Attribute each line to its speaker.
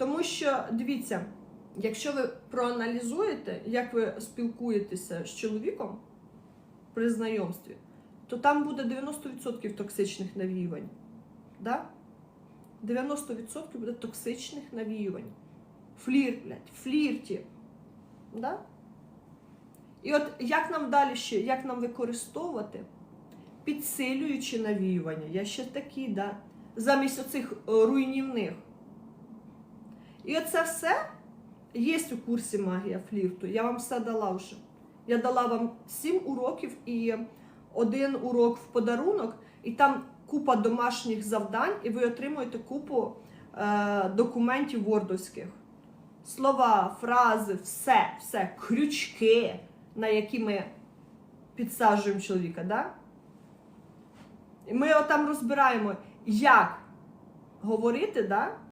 Speaker 1: Тому що, дивіться, якщо ви проаналізуєте, як ви спілкуєтеся з чоловіком при знайомстві, то там буде 90% токсичних навіювань. Да? 90% буде токсичних навіювань. Флірт, блядь, флірті. Да? І от як нам далі ще, як нам використовувати, підсилюючи навіювання, я ще такі, да, замість оцих е, руйнівних. І оце все є у курсі магія флірту. Я вам все дала вже. Я дала вам 7 уроків і один урок в подарунок, і там купа домашніх завдань, і ви отримуєте купу е, документів вордовських. Слова, фрази, все, все, крючки, на які ми підсаджуємо чоловіка. Да? І ми отам розбираємо, як говорити, да?